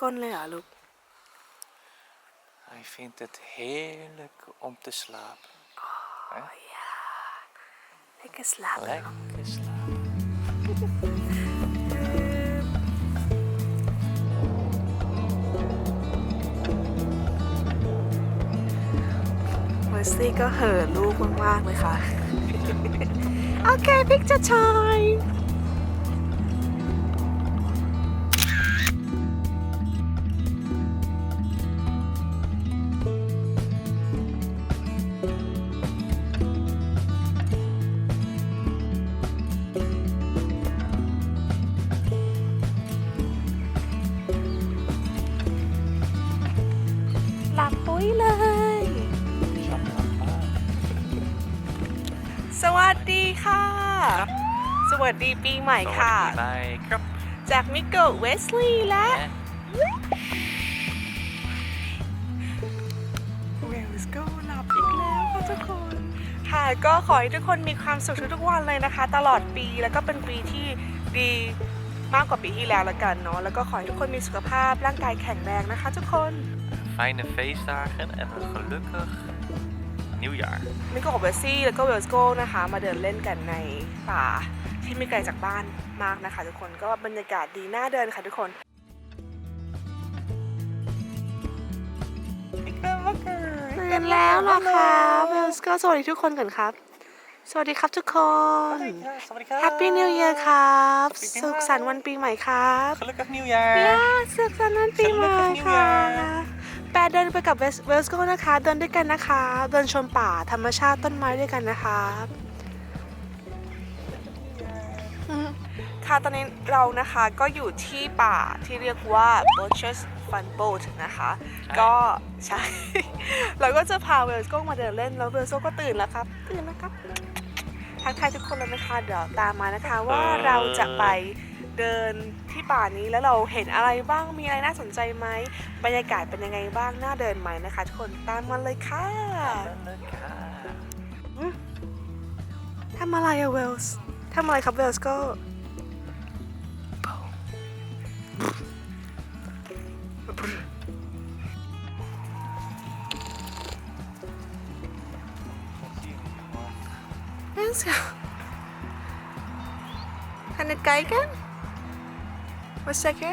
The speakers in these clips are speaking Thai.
ก้นเลยเหรอลูก Hij vindt het heerlijk om te slapen. Lekker slapen. Lekker slapen. เมอร์ซี่ก็เห่อะลูกมากๆเลยค่ะ โอเคพิกจะชาย หลับปุ้ยเลย สวัสดีค่ะ สวัสดีปีใหม่ค่ะ Bij krap. จากมิโกะเวสลีย์และ hè? เวลส์ก็หลับอีกแล้วค่ะทุกคน ค่ะก็ขอให้ทุกคนมีความสุขทุกๆวันเลยนะคะ ตลอดปีแล้วก็เป็นปีที่ดีมากกว่าปีที่แล้วละกันเนาะแล้วก็ขอให้ทุกคนมีสุขภาพร่างกายแข็งแรงนะคะ ทุกคน Fijne feestdagen en een gelukkig nieuwjaar. มิโกะเวสซี่แล้วก็เวลส์โกนะคะ มาเดินเล่นกันในป่าที่ไม่ไกลจากบ้านมากนะคะ ทุกคนก็บรรยากาศดีน่าเดินค่ะทุกคน Ik ben wakker. ตื่นแล้วเหรอคะเวลส์ก็สวัสดีทุกคนก่อนครับ สวัสดีครับทุกคน Happy New Year ครับ Happy New Year สุขสันต์วันปีใหม่ครับ Gelukkig nieuwjaar. ย่าสุขสันต์วันปีใหม่ Gelukkig ค่ะ Nieuwjaar แปดเดินไปกับเวสเวลส์โกนะคะ เดินด้วยกันนะคะ เดินชมป่าธรรมชาติต้นไม้ด้วยกันนะคะอืมค่ะตอนนี้เรานะคะก็อยู่ที่ป่าที่เรียกว่า Birches Fun Boat นะคะ ก็ใช่ เราก็จะพาเวลส์โกมาเดินเล่นแล้วเวลส์โกก็ตื่นแล้วครับ ตื่นแล้วครับทักทายทุกคนเลยนะคะ เดี๋ยวตามมานะคะว่าเราจะไป เดินที่ป่านี้แล้วเราเห็นอะไรบ้างมีอะไรน่าสนใจไหมบรรยากาศเป็นยังไงบ้างน่าเดินไหมนะคะทุกคนตามมาเลยค่ะ Lekker. ทำอะไรอะเวลส์ทำอะไรครับเวลส์ก็เวลส์ kan het kijken wat zeg je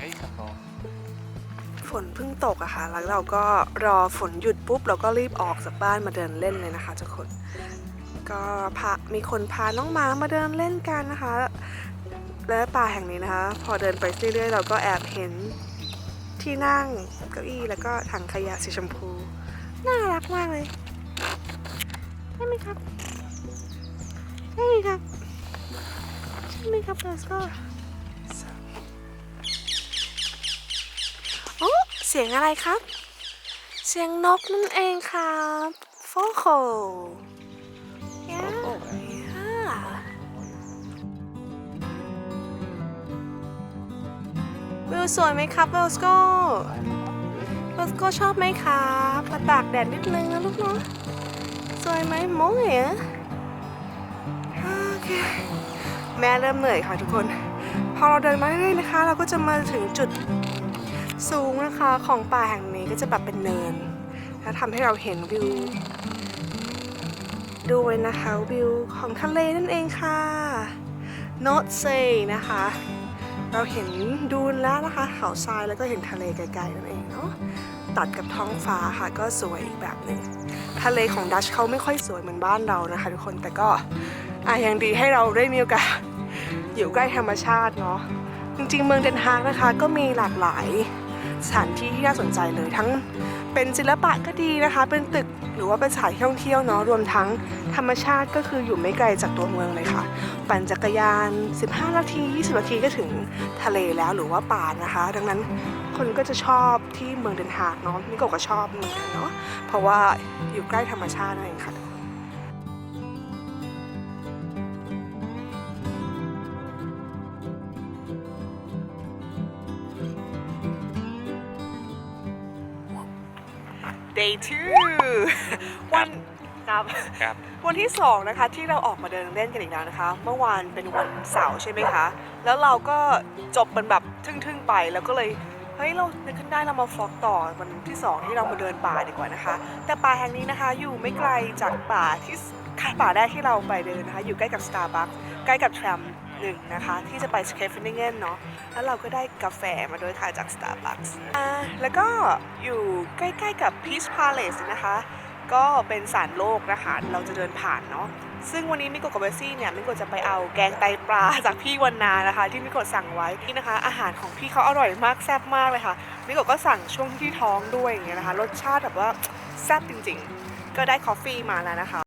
Regenboog. ฝนเพิ่งตกอะค่ะ แล้วเราก็รอฝนหยุดปุ๊บ เราก็รีบออกจากบ้านมาเดินเล่นเลยนะคะทุกคน ก็พามีคนพาน้องหมามาเดินเล่นกันนะคะ และป่าแห่งนี้นะคะ พอเดินไปเรื่อยๆ เราก็แอบเห็นที่นั่งเก้าอี้แล้วก็ถังขยะสีชมพู น่ารักมากเลยใช่ไหมครับใช่ไหมครับใช่ไหมครับเลสก็ สียงอะไรครับ เสียงนกนั่นเองครับโฟโคยา Vogel, hè? วิวสวยไหมครับเวลสโกเวลสโกชอบไหมครับมาตากแดดนิดนึงนะลูกเนาะสวยไหมโมเหรอโอเคแม่เริ่มเหนื่อยค่ะทุกคน พอเราเดินมาเรื่อยๆนะคะ เราก็จะมาถึงจุด สูงนะคะของป่าแห่งนี้ก็จะแบบเป็นเนิน แล้วทำให้เราเห็นวิวด้วยนะคะวิวของทะเลนั่นเองค่ะ Not say นะคะ เราเห็นดูนแล้วนะคะเขาทรายแล้วก็เห็นทะเลไกลๆนั่นเองเนาะตัดกับท้องฟ้าค่ะก็สวยอีกแบบหนึ่งทะเลของดัชเขาไม่ค่อยสวยเหมือนบ้านเรานะคะ ทุกคนแต่ก็อะยังดีให้เราได้มีโอกาสอยู่ใกล้ธรรมชาติเนาะจริงๆ เมืองเดนฮากนะคะ ก็มีหลากหลาย สถานที่ที่น่าสนใจเลยทั้งเป็นศิลปะก็ดีนะคะ เป็นตึกหรือว่าเป็นสถานที่ท่องเที่ยวเนาะรวมทั้งธรรมชาติก็คืออยู่ไม่ไกลจากตัวเมืองเลยค่ะ ปั่นจักรยาน 15 นาที 20 นาทีก็ถึงทะเลแล้วหรือว่าป่านะคะ ดังนั้นคนก็จะชอบที่เมืองเดนฮากเนาะนี่ก็ก็ชอบเหมือนกันเนาะเพราะว่าอยู่ใกล้ธรรมชาตินั่นเองค่ะ day two วันครับครับวันที่2นะคะที่เราออกมาเดินเล่นกันอีกแล้วนะคะ เมื่อวานเป็นวันเสาร์ใช่ไหมคะ แล้วเราก็จบเป็นแบบทึ่งๆไปแล้วก็เลยเฮ้ยเรานึกขึ้นได้เรามาฟล็อกต่อวันที่2ที่เรามาเดินป่าดีกว่านะคะ แต่ป่าแห่งนี้นะคะ อยู่ไม่ไกลจากป่าที่ป่าแรกที่เราไปเดินนะคะ อยู่ใกล้กับ Starbucks ใกล้กับแทรม หนึ่งนะคะ ที่จะไปสเคฟฟินเงนเนาะแล้วเราก็ได้กาแฟมาด้วยค่ะจาก Starbucks อ่าแล้วก็อยู่ใกล้ๆกับ Peace Palace นะคะ ก็เป็นสารโลกนะคะ เราจะเดินผ่านเนาะซึ่งวันนี้มิโกะกับเบสซี่เนี่ยมิโกะจะไปเอาแกงไตปลาจากพี่วันนานะคะ ที่มิโกะสั่งไว้นี่นะคะ อาหารของพี่เขาอร่อยมากแซ่บมากเลยค่ะมิโกะก็สั่งช่วงที่ท้องด้วยอย่างเงี้ยนะคะ รสชาติแบบว่าแซ่บจริงๆ ก็ได้คอฟฟี่มาแล้วนะคะ